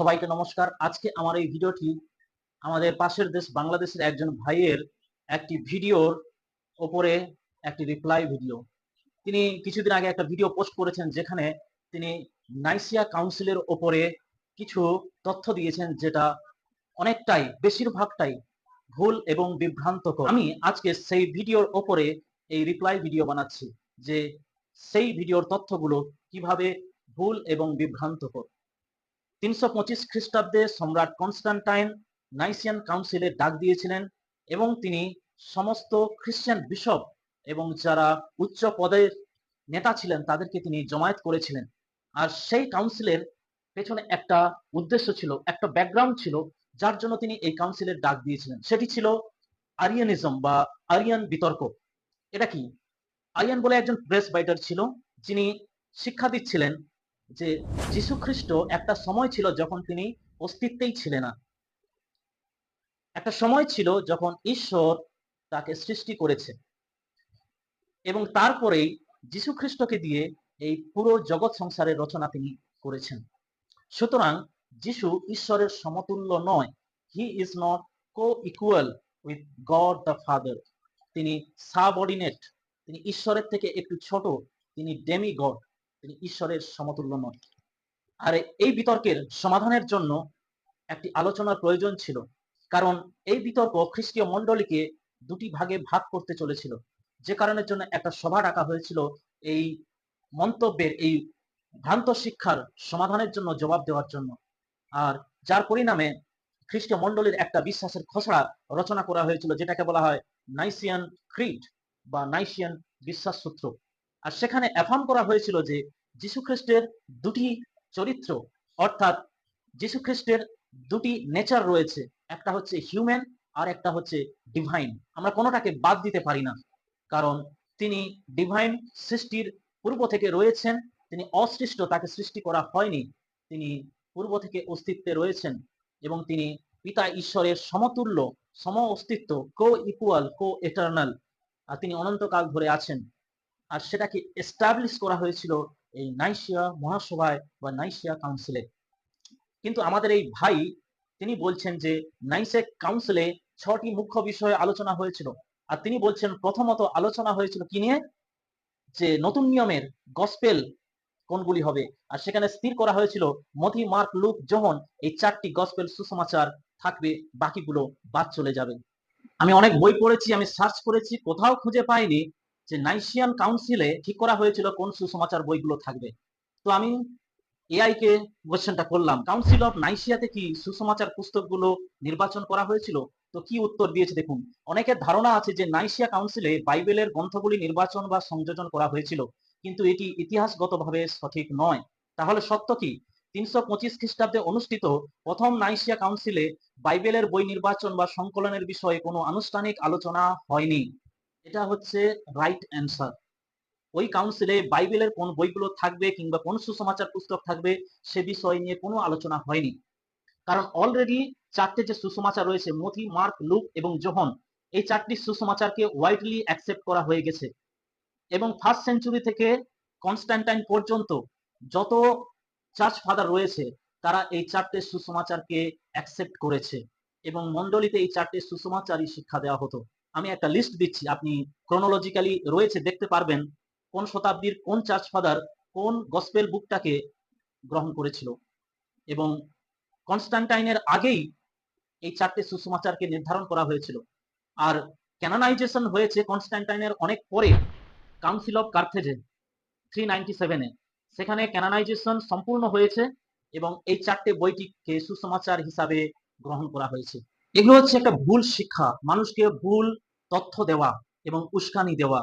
সবাইকে নমস্কার। আজকে আমার এই ভিডিওটি আমাদের পাশের দেশ বাংলাদেশের একজন ভাইয়ের একটি ভিডিওর ওপরে একটি রিপ্লাই ভিডিও তিনি কিছুদিন আগে একটা ভিডিও পোস্ট করেছেন যেখানে তিনি নাইসিয়া কাউন্সিলের ওপরে কিছু তথ্য দিয়েছেন যেটা অনেকটাই, বেশিরভাগটাই ভুল এবং বিভ্রান্তকর। আমি আজকে সেই ভিডিওর ওপরে এই রিপ্লাই ভিডিও বানাচ্ছি যে সেই ভিডিওর তথ্যগুলো কীভাবে ভুল এবং বিভ্রান্তকর। তিনশো পঁচিশ খ্রিস্টাব্দে সম্রাট কনস্টান্টাইন নাইসিয়ান কাউন্সিলে ডাক দিয়েছিলেন এবং তিনি সমস্ত খ্রিস্টান বিশপ এবং যারা উচ্চ পদের নেতা ছিলেন তাদেরকে তিনি জমায়েত করেছিলেন। আর সেই কাউন্সিলের পেছনে একটা উদ্দেশ্য ছিল, একটা ব্যাকগ্রাউন্ড ছিল, যার জন্য তিনি এই কাউন্সিলের ডাক দিয়েছিলেন। সেটি ছিল আরিয়ানিজম বা আরিয়ান বিতর্ক। এটা কি? আরিয়ান বলে একজন প্রেস বাইটার ছিল, যিনি শিক্ষা দিচ্ছিলেন যে যীশু খ্রিস্ট একটা সময় ছিল যখন তিনি অস্তিত্বেই ছিলেন না। একটা সময় ছিল যখন ঈশ্বর তাকে সৃষ্টি করেছে। এবং তারপরেই যীশু খ্রিস্টকে দিয়ে এই পুরো জগৎ সংসারের রচনা তিনি করেছেন। সুতরাং যিশু ঈশ্বরের সমতুল্য নয়। He is not coequal with God the father তিনি সাবঅর্ডিনেট। তিনি ঈশ্বরের থেকে একটু ছোট। তিনি ডেমি গড তিনি ঈশ্বরের সমতুল্য নন। আর এই বিতর্কের সমাধানের জন্য একটি আলোচনার প্রয়োজন ছিল। কারণ এই বিতর্ক খ্রিস্টীয় মণ্ডলীকে দুটি ভাগে ভাগ করতে চলেছিল। যে কারণের জন্য একটা সভা ডাকা হয়েছিল। এই মন্তব্যের, এই ভ্রান্ত শিক্ষার সমাধানের জন্য জবাব দেওয়ার জন্য। আর যার পরিণামে খ্রিস্টীয় মণ্ডলীর একটা বিশ্বাসের খসড়া রচনা করা হয়েছিল, যেটাকে বলা হয় নাইসিয়ান ক্রিট বা নাইসিয়ান বিশ্বাস সূত্র আর সেখানে অ্যাফার্ম করা হয়েছিল যে যীশু খ্রিস্টের দুটি চরিত্র, অর্থাৎ যীশু খ্রিস্টের দুটি নেচার রয়েছে, একটা হচ্ছে হিউম্যান আর একটা হচ্ছে ডিভাইন আমরা কোনোটাকে বাদ দিতে পারি না, কারণ তিনি ডিভাইন সৃষ্টির পূর্ব থেকে রয়েছেন, তিনি অসৃষ্ট, তাকে সৃষ্টি করা হয়নি, তিনি পূর্ব থেকে অস্তিত্বে রয়েছেন এবং তিনি পিতা ঈশ্বরের সমতুল্য, সম অস্তিত্ব কো ইকুয়াল কো এটার্নাল আর তিনি অনন্তকাল ধরে আছেন। আর সেটাকে এস্টাবলিশ করা হয়েছিল এই নাইশিয়া মহাসভায় বা নাইশিয়া কাউন্সিলে কিন্তু আমাদের এই ভাই, তিনি বলছেন যে নাইসেক কাউন্সিলে ছটি মুখ্য বিষয়ে আলোচনা হয়েছিল। আর তিনি বলছেন প্রথমত আলোচনা হয়েছিল কি নিয়ে? যে নতুন নিয়মের গসপেল কোনগুলি হবে? আর সেখানে স্থির করা হয়েছিল মথি মার্ক, লুক, জহন এই চারটি গসপেল সুসমাচার থাকবে, বাকিগুলো বাদ চলে যাবে। আমি অনেক বই পড়েছি, আমি সার্চ করেছি, কোথাও খুঁজে পাইনি। যে নাইসিয়ান কাউন্সিলে ঠিক করা হয়েছিল কোন সুসমাচার বইগুলো থাকবে। তো আমি এআই কে কোশ্চেনটা করলাম কাউন্সিল অফ নাইসিয়াতে কি সুসমাচার পুস্তকগুলো নির্বাচন করা হয়েছিল? তো কি উত্তর দিয়েছে দেখুন, অনেকের ধারণা আছে যে নাইসিয়া কাউন্সিলে বাইবেলের গ্রন্থগুলি নির্বাচন বা সংযোজন করা হয়েছিল, কিন্তু এটি ইতিহাসগতভাবে সঠিক নয়। তাহলে সত্য কি? তিনশো পঁচিশ খ্রিস্টাব্দে অনুষ্ঠিত প্রথম নাইসিয়া কাউন্সিলে বাইবেলের বই নির্বাচন বা সংকলনের বিষয়ে কোনো আনুষ্ঠানিক আলোচনা হয়নি। এটা হচ্ছে রাইট অ্যান্সার ওই কাউন্সিলে বাইবেলের কোন বইগুলো থাকবে কিংবা কোন সুসমাচার পুস্তক থাকবে সে বিষয় নিয়ে কোনো আলোচনা হয়নি। কারণ অলরেডি চারটে যে সুসমাচার রয়েছে মথি মার্ক, লুক এবং জোহন এই চারটি সুসমাচারকে ওয়াইডলি অ্যাকসেপ্ট করা হয়ে গেছে। এবং ফার্স্ট সেঞ্চুরি থেকে কনস্ট্যান্টাইন পর্যন্ত যত চার্চ ফাদার রয়েছে, তারা এই চারটে সুসমাচারকে অ্যাকসেপ্ট করেছে এবং মন্ডলীতে এই চারটে সুসমাচারই শিক্ষা দেওয়া হতো। আমি একটা লিস্ট দিচ্ছি। আপনি ক্রোনোলজিক্যালি রয়েছে, দেখতে পারবেন কোন শতাব্দীর কোন চার্চ ফাদার কোন গসপেল বুকটাকে গ্রহণ করেছিল। এবং কনস্টান্টাইনের আগেই এই চারটে সুসমাচারকে নির্ধারণ করা হয়েছিল। আর ক্যানানাইজেশন হয়েছে কনস্ট্যান্টাইনের অনেক পরে কাউন্সিল অফ কার্থেজে থ্রি নাইনটি সেভেনে সেখানে ক্যানানাইজেশন সম্পূর্ণ হয়েছে এবং এই চারটে বইটিকে সুসমাচার হিসাবে গ্রহণ করা হয়েছে। এগুলো হচ্ছে একটা ভুল শিক্ষা, মানুষকে ভুল তথ্য দেওয়া এবং উস্কানি দেওয়া।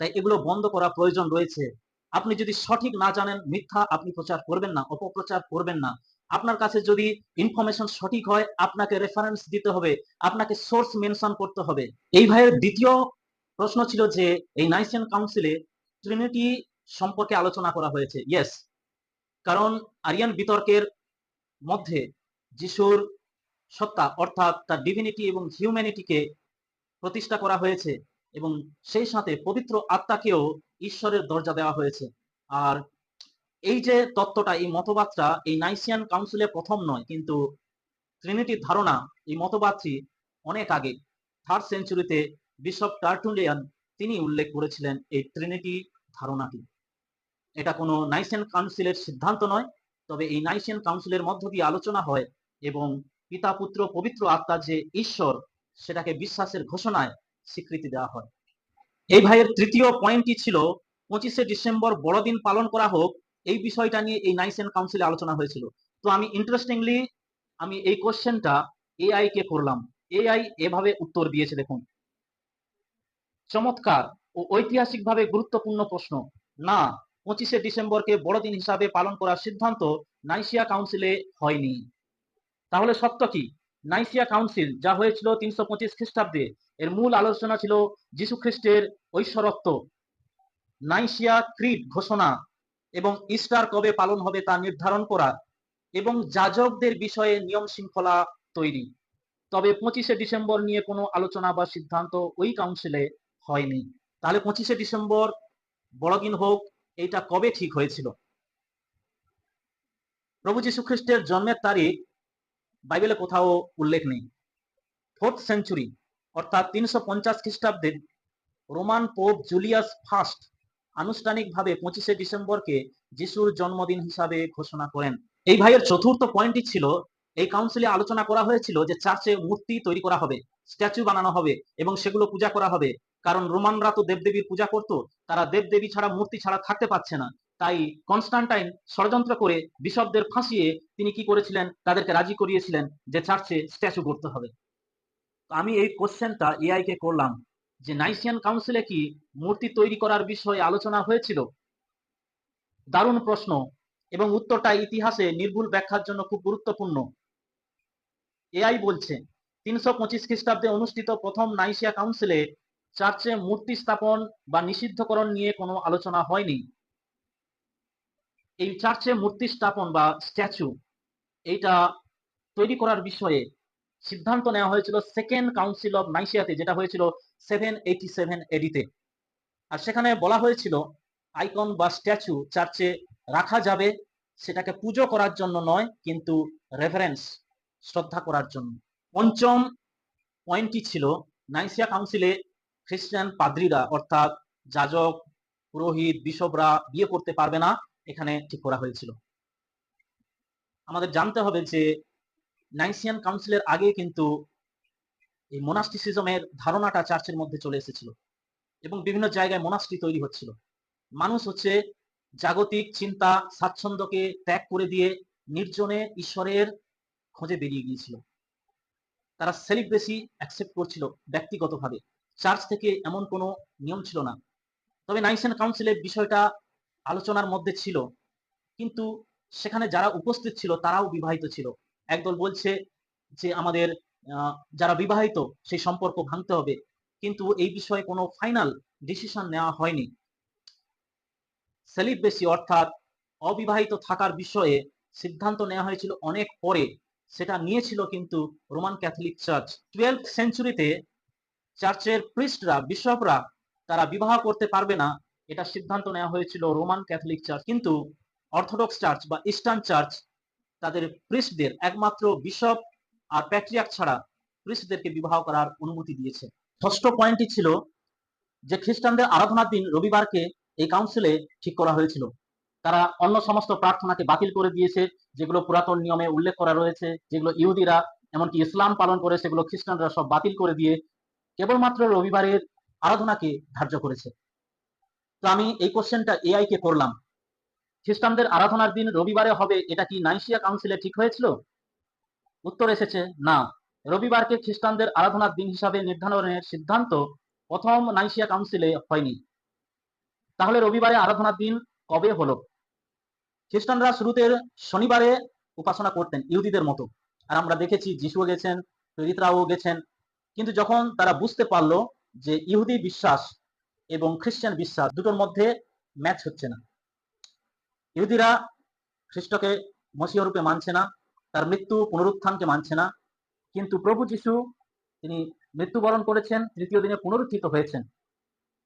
তাই এগুলো বন্ধ করা প্রয়োজন রয়েছে। আপনি যদি সঠিক না জানেন, মিথ্যা আপনি প্রচার করবেন না, অপপ্রচার করবেন না। আপনার কাছে যদি ইনফরমেশন সঠিক হয়, আপনাকে রেফারেন্স দিতে হবে, আপনাকে সোর্স মেনশন করতে হবে। এই ভাইয়ের দ্বিতীয় প্রশ্ন ছিল যে, এই নাইসিয়ান কাউন্সিলে ট্রিনিটি সম্পর্কে আলোচনা করা হয়েছে। ইয়েস কারণ আরিয়ান বিতর্কের মধ্যে যিশুর সত্তা, অর্থাৎ তার ডিভিনিটি এবং হিউম্যানিটিকে প্রতিষ্ঠা করা হয়েছে এবং সেই সাথে পবিত্র আত্মাকেও ঈশ্বরের দরজা দেওয়া হয়েছে। আর এই যে তত্ত্বটা, এই মতবাদটা, এই নাইসিয়ান কাউন্সিলে প্রথম নয়, কিন্তু ট্রিনিটির ধারণা এই মতবাদটি অনেক আগে থার্ড সেঞ্চুরিতে বিশপ টার্টুলিয়ান তিনি উল্লেখ করেছিলেন এই ট্রিনিটি ধারণাটি। এটা কোনো নাইসিয়ান কাউন্সিলের সিদ্ধান্ত নয়, তবে এই নাইসিয়ান কাউন্সিলের মধ্য দিয়ে আলোচনা হয় এবং পিতা পুত্র পবিত্র আত্মা যে ঈশ্বর, সেটাকে বিশ্বাসের ঘোষণায় স্বীকৃতি দেওয়া হয়। এই ভাইয়ের তৃতীয় পয়েন্টটি ছিল, পঁচিশে ডিসেম্বর বড়দিন পালন করা হোক, এই বিষয়টা নিয়ে এই নাইসিয়ান কাউন্সিলে আলোচনা হয়েছিল। তো আমি ইন্টারেস্টিংলি আমি এই কোশ্চেনটা এআই কে করলাম। এআই এভাবে উত্তর দিয়েছে, দেখুন। চমৎকার ও ঐতিহাসিকভাবে গুরুত্বপূর্ণ প্রশ্ন। না, পঁচিশে ডিসেম্বরকে বড়দিন হিসাবে পালন করার সিদ্ধান্ত নাইসিয়া কাউন্সিলে হয়নি। তাহলে সত্য কি? নাইসিয়া কাউন্সিল যা হয়েছিল তিনশো পঁচিশ খ্রিস্টাব্দে, এর মূল আলোচনা ছিল যীশু খ্রিস্টের ঐশ্বরত্ব। নাইসিয়া ক্রিড ঘোষণা এবং ইস্টার কবে পালন হবে তা নির্ধারণ করা এবং যাজকদের বিষয়ে নিয়ম শৃঙ্খলা তৈরি। তবে পঁচিশে ডিসেম্বর নিয়ে কোনো আলোচনা বা সিদ্ধান্ত ওই কাউন্সিলে হয়নি। তাহলে পঁচিশে ডিসেম্বর বড়দিন হোক, এইটা কবে ঠিক হয়েছিল? প্রভু যীশু খ্রিস্টের জন্মের তারিখ বাইবেলে কোথাও উল্লেখ নেই। ফোর্থ সেঞ্চুরি, অর্থাৎ তিনশো পঞ্চাশ খ্রিস্টাব্দের রোমান পোপ জুলিয়াস ফার্স্ট আনুষ্ঠানিকভাবে পঁচিশে ডিসেম্বরকে যিশুর জন্মদিন হিসাবে ঘোষণা করেন। এই ভাইয়ের চতুর্থ পয়েন্টটি ছিল, এই কাউন্সিলে আলোচনা করা হয়েছিল যে চার্চে মূর্তি তৈরি করা হবে, স্ট্যাচু বানানো হবে এবং সেগুলো পূজা করা হবে। কারণ রোমানরা তো দেবদেবীর পূজা করত, তারা দেবদেবী ছাড়া মূর্তি ছাড়া থাকতে পারছে না। তাই কনস্টান্টাইন ষড়যন্ত্র করে বিশপদের ফাঁসিয়ে তিনি কি করেছিলেন? তাদেরকে রাজি করিয়েছিলেন যে চার্চে স্ট্যাচু করতে হবে। আমি এই কোশ্চেনটা এআই কে করলাম যে নাইসিয়ান কাউন্সিলে কি মূর্তি তৈরি করার বিষয়ে আলোচনা হয়েছিল? দারুণ প্রশ্ন এবং উত্তরটা ইতিহাসে নির্ভুল ব্যাখ্যার জন্য খুব গুরুত্বপূর্ণ। এআই বলছে, তিনশো পঁচিশ খ্রিস্টাব্দে অনুষ্ঠিত প্রথম নাইসিয়া কাউন্সিলে চার্চে মূর্তি স্থাপন বা নিষিদ্ধকরণ নিয়ে কোনো আলোচনা হয়নি। এই চার্চে মূর্তি স্থাপন বা স্ট্যাচু এইটা তৈরি করার বিষয়ে সিদ্ধান্ত নেওয়া হয়েছিল সেকেন্ড কাউন্সিল অফ নাইসিয়াতে, যেটা হয়েছিল সেভেন এইটি সেভেন এডিতে। আর সেখানে বলা হয়েছিল, আইকন বা স্ট্যাচু চার্চে রাখা যাবে, সেটাকে পুজো করার জন্য নয়, কিন্তু রেফারেন্স শ্রদ্ধা করার জন্য। পঞ্চম পয়েন্টটি ছিল, নাইসিয়া কাউন্সিলে খ্রিস্টান পাদ্রীরা, অর্থাৎ যাজক, পুরোহিত, বিশপরা বিয়ে করতে পারবে না। এখানে ঠিক করা হয়েছিল। আমাদের জানতে হবে যে নাইসিয়ান কাউন্সিলের আগে কিন্তু এই মোনাস্টিসিজমের ধারণাটা চার্চের মধ্যে চলে এসেছিল এবং বিভিন্ন জায়গায় মোনাস্ট্রি তৈরি হচ্ছিল। মানুষ হচ্ছে জাগতিক চিন্তা স্বাচ্ছন্দ্যকে ত্যাগ করে দিয়ে নির্জনে ঈশ্বরের খোঁজে বেরিয়ে গিয়েছিল। তারা সেলিব্রেসি অ্যাকসেপ্ট করছিল ব্যক্তিগতভাবে। চার্চ থেকে এমন কোনো নিয়ম ছিল না। তবে নাইসেন কাউন্সিলের বিষয়টা আলোচনার মধ্যে ছিল। কিন্তু সেখানে যারা উপস্থিত ছিল, তারাও বিবাহিত ছিল। একদল বলছে যে, আমাদের যারা বিবাহিত, সেই সম্পর্ক ভাঙতে হবে। কিন্তু এই বিষয়ে কোনো ফাইনাল ডিসিশন নেওয়া হয়নি। সেলিব্রেসি অর্থাৎ অবিবাহিত থাকার বিষয়ে সিদ্ধান্ত নেওয়া হয়েছিল অনেক পরে। সেটা নিয়েছিল কিন্তু রোমান ক্যাথলিক চার্চ টুয়েলভ সেঞ্চুরিতে চার্চের প্রিস্টরা বিশপরা তারা বিবাহ করতে পারবে না। এটা সিদ্ধান্ত নেওয়া হয়েছিল রোমান ক্যাথলিক চার্চ। কিন্তু অর্থোডক্স চার্চ বা ইস্টার্ন চার্চ তাদের প্রিস্টদের একমাত্র বিশপ আর প্যাট্রিয়াক ছাড়া প্রিস্টদেরকে বিবাহ করার অনুমতি দিয়েছে। ষষ্ঠ পয়েন্টটি ছিল যে খ্রিস্টানদের আরাধনার দিন রবিবারকে এই কাউন্সিলে ঠিক করা হয়েছিল। তারা অন্য সমস্ত প্রার্থনাকে বাতিল করে দিয়েছে, যেগুলো পুরাতন নিয়মে উল্লেখ করা রয়েছে, যেগুলো ইহুদিরা, এমনকি ইসলাম পালন করে সেগুলো খ্রিস্টানরা সব বাতিল করে দিয়ে কেবলমাত্র রবিবারের আরাধনাকে ধার্য করেছে। তো আমি এই কোশ্চেনটা এআই কে করলাম। খ্রিস্টানদের আরাধনার দিন রবিবারে হবে, এটা কি নাইসিয়া কাউন্সিলে ঠিক হয়েছিল? উত্তর এসেছে, না। রবিবারকে খ্রিস্টানদের আরাধনার দিন হিসাবে নির্ধারণের সিদ্ধান্ত প্রথম নাইসিয়া কাউন্সিলে হয়নি। তাহলে রবিবারে আরাধনার দিন কবে হলো? খ্রিস্টানরা শুরুতে শনিবারে উপাসনা করতেন, ইহুদিদের মতো। আর আমরা দেখেছি যিশুও গেছেন, প্রেরিতরাও গেছেন। কিন্তু যখন তারা বুঝতে পারল যে ইহুদি বিশ্বাস এবং খ্রিস্টান বিশ্বাস দুটোর মধ্যে ম্যাচ হচ্ছে না। ইহুদিরা খ্রিস্টকে মসিহ রূপে মানছে না, তার মৃত্যু পুনরুত্থানকে মানছে না। কিন্তু প্রভু যিশু, তিনি মৃত্যুবরণ করেছেন, তৃতীয় দিনে পুনরুত্থিত হয়েছেন।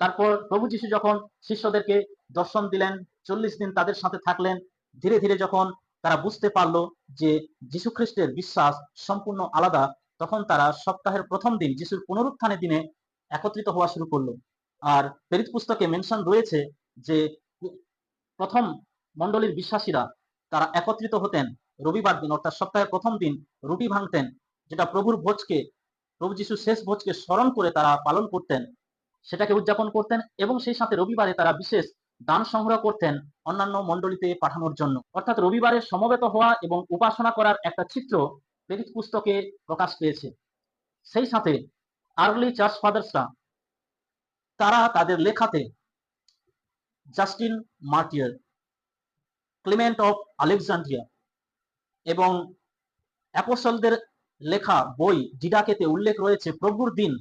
তারপর প্রভু যিশু যখন শিষ্যদেরকে দর্শন দিলেন, চল্লিশ দিন তাদের সাথে থাকলেন, ধীরে ধীরে যখন তারা বুঝতে পারল যে যীশু খ্রিস্টের বিশ্বাস সম্পূর্ণ আলাদা, তখন তারা সপ্তাহের প্রথম দিন, যিশুর পুনরুত্থানের দিনে একত্রিত হওয়া শুরু করল। আর প্রেরিত পুস্তকে মেনশন রয়েছে যে প্রথম মণ্ডলীর বিশ্বাসীরা তারা একত্রিত হতেন রবিবার দিন, অর্থাৎ সপ্তাহের প্রথম দিন রুটি ভাঙতেন, যেটা প্রভুর ভোজকে, প্রভু যিশুর শেষ ভোজকে স্মরণ করে তারা পালন করতেন, সেটাকে উদযাপন করতেন এবং সেই সাথে রবিবারে তারা বিশেষ দান সংগ্রহ করতেন অন্যান্য মণ্ডলীতে পাঠানোর জন্য। অর্থাৎ রবিবারে সমবেত হওয়া এবং উপাসনা করার একটা চিত্র প্রেরিত পুস্তকে প্রকাশ পেয়েছে। সেই সাথে আর্লি চার্চ ফাদার্সরা তারা তাদের লেখাতে Justin Martyr, Clement of Alexandria এবং অ্যাপোসলদের লেখা বই ডিডাকেতে উল্লেখ রয়েছে প্রভুর দিন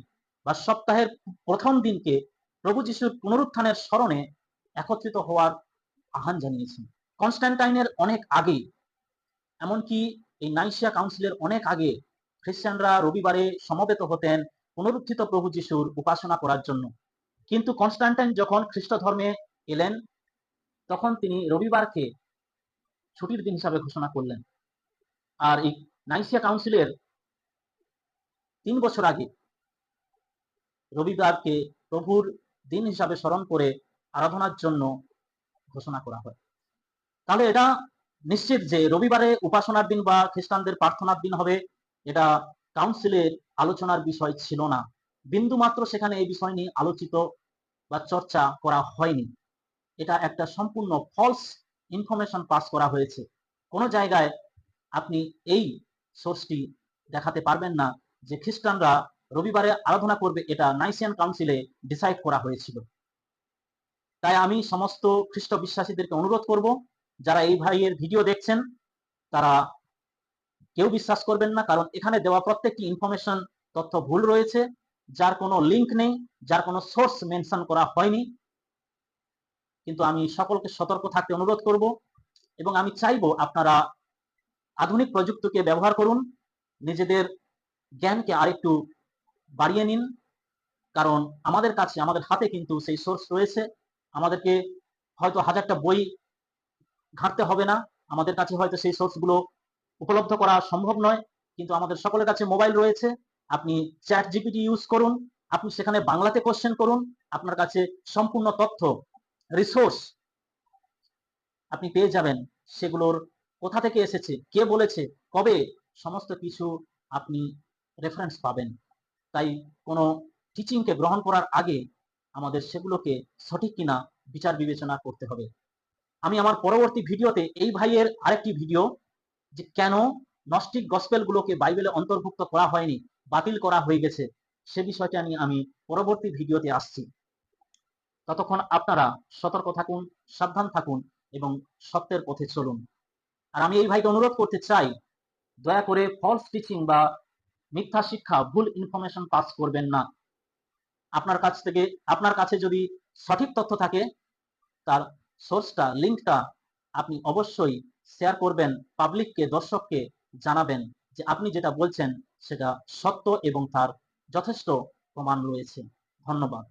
বা সপ্তাহের প্রথম দিনকে প্রভু যিশুর পুনরুত্থানের স্মরণে একত্রিত হওয়ার আহ্বান জানিয়েছেন। কনস্ট্যান্টাইনের অনেক আগে এমনকি এই নাইসিয়া কাউন্সিলের অনেক আগে খ্রিস্টানরা রবিবারে সমবেত হতেন পুনরুত্থিত প্রভু যিশুর উপাসনা করার জন্য। কিন্তু কনস্ট্যান্টাইন যখন খ্রিস্ট ধর্মে এলেন, তখন তিনি রবিবারকে ছুটির দিন হিসাবে ঘোষণা করলেন। আর এই নাইসিয়া কাউন্সিলের তিন বছর আগে রবিবারকে প্রভুর দিন হিসাবে স্মরণ করে আরাধনার জন্য ঘোষণা করা হয়। তাহলে এটা নিশ্চিত যে রবিবারে উপাসনার দিন বা খ্রিস্টানদের প্রার্থনার দিন হবে, এটা কাউন্সিলের আলোচনার বিষয় ছিল না। বিন্দু মাত্র সেখানে এই বিষয় নিয়ে আলোচিত বা চর্চা করা হয়নি। এটা একটা সম্পূর্ণ ফলস ইনফরমেশন পাস করা হয়েছে। কোনো জায়গায় আপনি এই সোর্সটি দেখাতে পারবেন না যে খ্রিস্টানরা রবিবারে আরাধনা করবে এটা নাইসিয়ান কাউন্সিলে ডিসাইড করা হয়েছিল। তাই আমি সমস্ত খ্রিস্ট বিশ্বাসীদেরকে অনুরোধ করব, যারা এই ভাইয়ের ভিডিও দেখছেন, তারা কেউ বিশ্বাস করবেন না, কারণ এখানে দেওয়া প্রত্যেকটি ইনফরমেশন তথ্য ভুল রয়েছে। যার কোনো লিংক নেই, যার কোনো সোর্স মেনশন করা হয়নি। কিন্তু আমি সকলকে সতর্ক থাকতে অনুরোধ করব এবং আমি চাইব আপনারা আধুনিক প্রযুক্তিকে ব্যবহার করুন, নিজেদের জ্ঞানকে আরেকটু বাড়িয়ে নিন, কারণ আমাদের কাছে, আমাদের হাতে কিন্তু সেই সোর্স রয়েছে। আমাদেরকে হয়তো হাজারটা বই ঘাঁটতে হবে না, আমাদের কাছে হয়তো সেই সোর্সগুলো উপলব্ধ করা সম্ভব নয়, কিন্তু আমাদের সকলের কাছে মোবাইল রয়েছে। আপনি চ্যাট জিপিটি ইউজ করুন, আপনি সেখানে বাংলাতে কোশ্চেন করুন, আপনার কাছে সম্পূর্ণ তথ্য রিসোর্স আপনি পেয়ে যাবেন। সেগুলোর কোথা থেকে এসেছে, কে বলেছে, কবে, সমস্ত কিছু আপনি রেফারেন্স পাবেন। তাই কোনো টিচিংকে গ্রহণ করার আগে আমাদের সেগুলোকে সঠিক কিনা বিচার বিবেচনা করতে হবে। আমি আমার পরবর্তী ভিডিওতে এই ভাইয়ের আরেকটি ভিডিও যে কেন নস্টিক গসপেলগুলোকে বাইবেলে অন্তর্ভুক্ত করা হয়নি বাতিল করা হয়ে গেছে। সে বিষয়টা নিয়ে আমি পরবর্তী ভিডিওতে আসছি। ততক্ষণ আপনারা সতর্ক থাকুন, সাবধান থাকুন এবং সত্যের পথে চলুন। আর আমি এই ভাইকে অনুরোধ করতে চাই, দয়া করে ফলস টিচিং বা মিথ্যা শিক্ষা, ভুল ইনফরমেশন পাস করবেন না। আপনার কাছ থেকে, আপনার কাছে যদি সঠিক তথ্য থাকে, তার সোর্সটা লিঙ্কটা আপনি অবশ্যই শেয়ার করবেন পাবলিককে দর্শককে জানাবেন যে আপনি যেটা বলছেন সেটা সত্য এবং তার যথেষ্ট প্রমাণ রয়েছে। ধন্যবাদ।